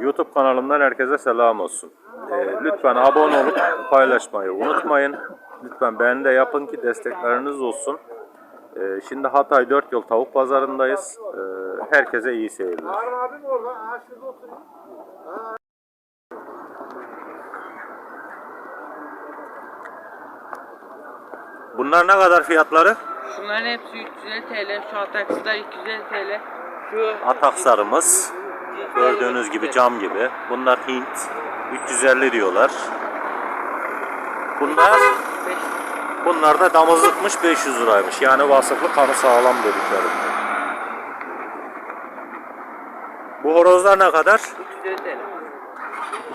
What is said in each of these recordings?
YouTube kanalımdan herkese selam olsun. Ee, lütfen abone olup paylaşmayı unutmayın. Lütfen beğeni de yapın ki destekleriniz olsun. Ee, şimdi Hatay 4 yıl tavuk pazarındayız. Ee, herkese iyi seyirler. Bunlar ne kadar fiyatları? Şunların hepsi 350 TL. Şu ataksılar 250 TL. Şu Ataksarımız. Gördüğünüz gibi cam gibi. Bunlar Hint. 350 diyorlar. Bunlar bunlar da damızlıkmış 500 liraymış. Yani vasıflı kanı sağlam dedikleri. Bu horozlar ne kadar? 350 TL.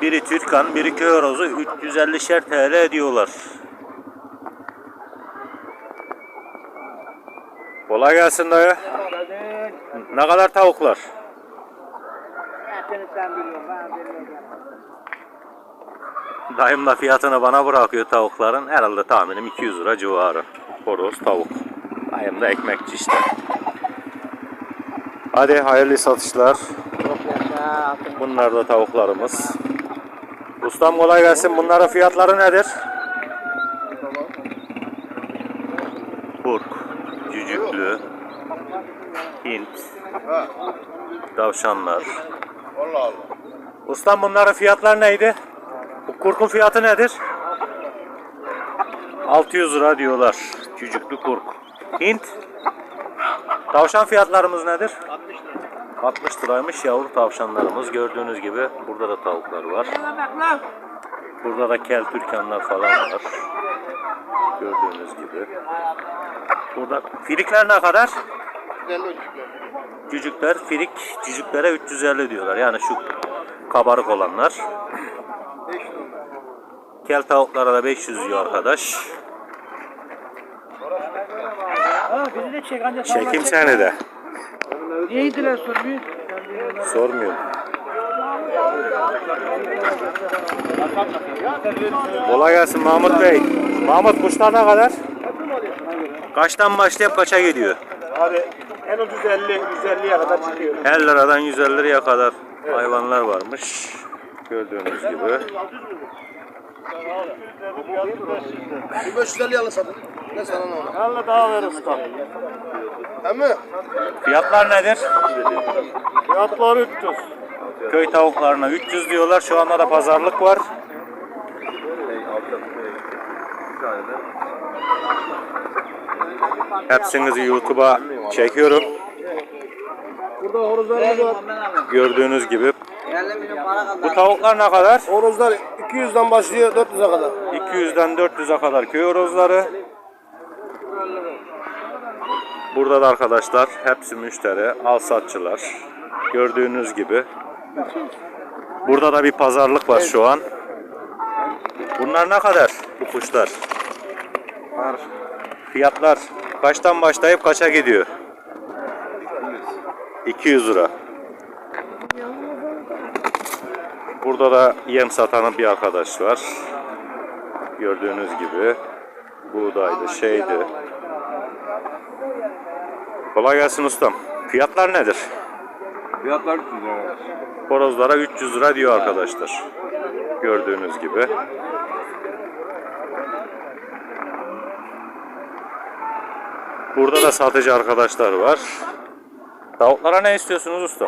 Biri Türkan, biri köy horozu 350'şer TL ediyorlar. Kolay gelsin dayı. Ne kadar tavuklar? Dayım da fiyatını bana bırakıyor tavukların. Herhalde tahminim 200 lira civarı. Horoz, tavuk. Dayım da ekmekçi işte. Hadi hayırlı satışlar. Bunlar da tavuklarımız. Ustam kolay gelsin. Bunların fiyatları nedir? Kurk, cücüklü, Hint, tavşanlar. Allah Allah. Ustam bunların fiyatları neydi? Bu kurkun fiyatı nedir? 600 lira diyorlar. Cücüklü kurk. Hint. Tavşan fiyatlarımız nedir? 60 liraymış yavru tavşanlarımız. Gördüğünüz gibi burada da tavuklar var. Burada da kel türkanlar falan var. Gördüğünüz gibi. Burada filikler ne kadar? Güzel ölçüler. Cücükler, filik cücüklere 350 diyorlar. Yani şu kabarık olanlar. Kel tavuklara da 500 diyor arkadaş. Çekim seni de. Niye yediler sormuyor? Sormuyorum. Kolay gelsin Mahmut Bey. Mahmut kuşlar ne kadar? Kaçtan başlayıp kaça gidiyor? Abi en ucuz 50, 150'ye kadar çıkıyor. 50 liradan 150 liraya kadar hayvanlar varmış. Gördüğünüz gibi. 550 alın satın. Ne sana ne olur? Allah daha ver usta. Hem mi? Fiyatlar nedir? Fiyatlar 300. Köy tavuklarına 300 diyorlar. Şu anda da pazarlık var. Hepsinizi YouTube'a çekiyorum. Burada horozlarımız var. Gördüğünüz gibi. 50 milyon para kaldı. Bu tavuklar ne kadar? Horozlar 200'den başlıyor 400'e kadar. 200'den 400'e kadar köy horozları. Burada da arkadaşlar hepsi müşteri, al satçılar. Gördüğünüz gibi. Burada da bir pazarlık var şu an. Bunlar ne kadar bu kuşlar? Fiyatlar kaçtan başlayıp kaça gidiyor? 200 lira. Burada da yem satan bir arkadaş var. Gördüğünüz gibi buğdaydı, şeydi. Kolay gelsin ustam. Fiyatlar nedir? Fiyatlar 300 lira. Horozlara 300 lira diyor arkadaşlar. Gördüğünüz gibi. Burada da satıcı arkadaşlar var. Tavuklara ne istiyorsunuz usta?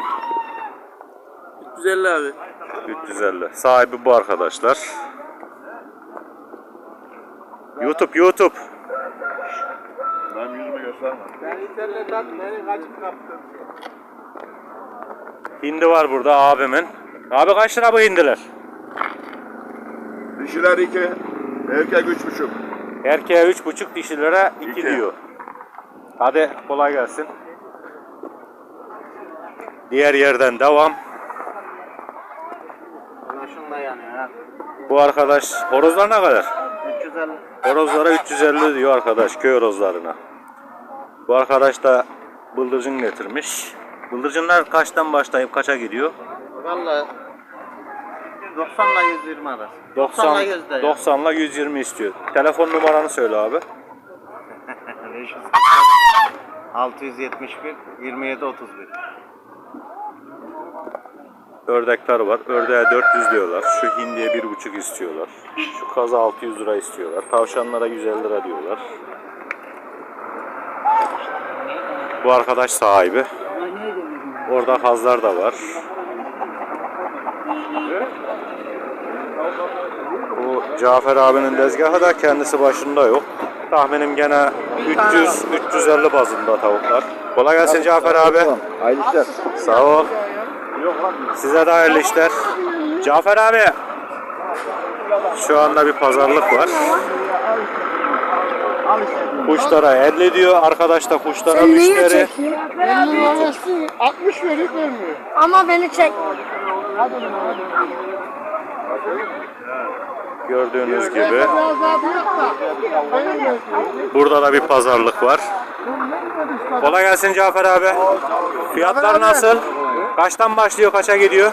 350 abi. 350. Sahibi bu arkadaşlar. YouTube, YouTube. Ben yüzümü göstermem. Ben internetten beni kaçıp kaptım. Hindi var burada abimin. Abi kaç lira bu hindiler? Dişiler 2, erkek 3,5. Erkeğe 3,5 dişilere 2 İki. diyor. Hadi kolay gelsin. Diğer yerden devam. Bu arkadaş horozlar ne kadar? 350. Horozlara 350 diyor arkadaş köy horozlarına. Bu arkadaş da bıldırcın getirmiş. Bıldırcınlar kaçtan başlayıp kaça gidiyor? Valla 90 ile 120 arası. 90 90'la 100 de ya. 90 ile 120 istiyor. Telefon numaranı söyle abi. 671 27 31. ördekler var. Ördeğe 400 diyorlar. Şu hindiye 1,5 istiyorlar. Şu kaza 600 lira istiyorlar. Tavşanlara 150 lira diyorlar. Bu arkadaş sahibi. Orada kazlar da var. Bu Cafer abinin tezgahı da kendisi başında yok. Tahminim gene 300 350 bazında tavuklar. Kolay gelsin Cafer abi. Hayırlı işler. Sağ ol. Size de hayırlı işler. Cafer abi. Şu anda bir pazarlık var. Kuşlara 50 diyor. Arkadaş da kuşlara Sen neyi müşteri. çekiyorsun? 60 verip vermiyor. Ama beni çek. Gördüğünüz gibi. Biraz büyük da. Burada da bir pazarlık var. Kolay gelsin Cafer abi. Fiyatlar nasıl? Kaçtan başlıyor, kaça gidiyor?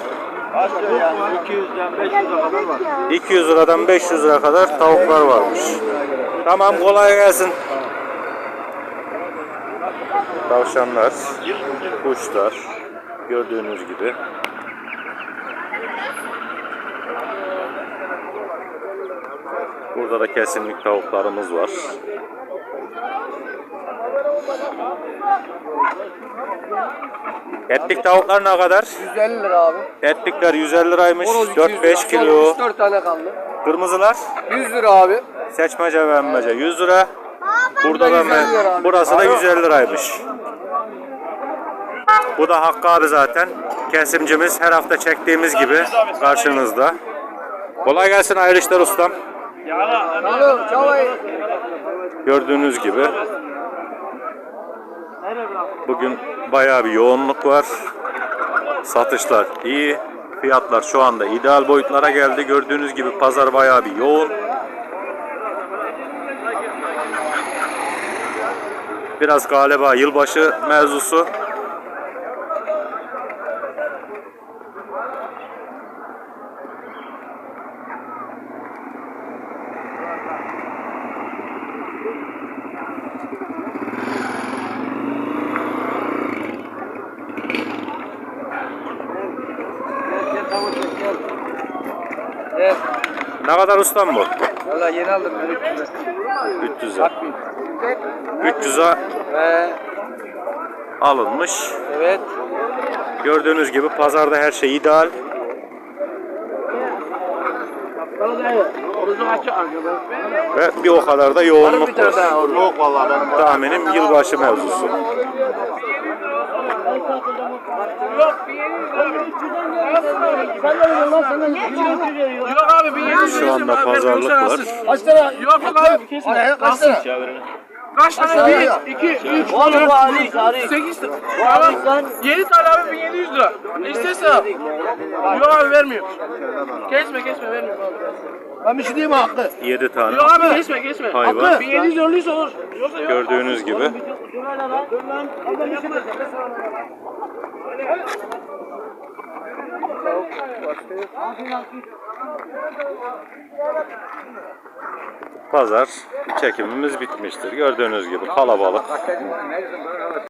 Başlıyor yani 200'den 500'e kadar var. 200 liradan 500 lira kadar tavuklar varmış. Tamam kolay gelsin. Tavşanlar, kuşlar gördüğünüz gibi. Burada da kesimlik tavuklarımız var. Etlik tavuklar ne kadar? 150 lira abi. Etlikler 150 liraymış. Horoz 200 lira. 4-5 kilo. 64 tane kaldı. Kırmızılar 100 lira abi. seçmece ve emmece 100 lira. Burada da 150 lira burası da 150 liraymış. Bu da Hakkı abi zaten. Kesimcimiz her hafta çektiğimiz gibi karşınızda. Kolay gelsin hayırlı işler ustam. Gördüğünüz gibi bugün bayağı bir yoğunluk var. Satışlar iyi. Fiyatlar şu anda ideal boyutlara geldi. Gördüğünüz gibi pazar bayağı bir yoğun. Biraz galiba yılbaşı mevzusu. Ne kadar ustam bu? Valla yeni aldım ben 300 lira. 300'e. 300'e Ee, alınmış. evet. Gördüğünüz gibi pazarda her şey ideal. Ve bir o kadar da yoğunluk var. Yok valla ben. Tahminim yılbaşı mevzusu. Yok abi 1700 Şu anda pazarlık var. Kaç lira? Yok abi kesme. Kaç lira? Kaç tane? 1, 2, 3, 4, 8 Tamam. 7 tane abi 1700 lira. Ne istersen. Yok abi vermiyor. Kesme kesme vermiyor abi. Ben bir şey diyeyim mi Hakkı? 7 tane Yok abi kesme kesme. hayvan. 1700 önlüyse olur. Yoksa yok. Gördüğünüz gibi. Pazar çekimimiz bitmiştir. Gördüğünüz gibi kalabalık.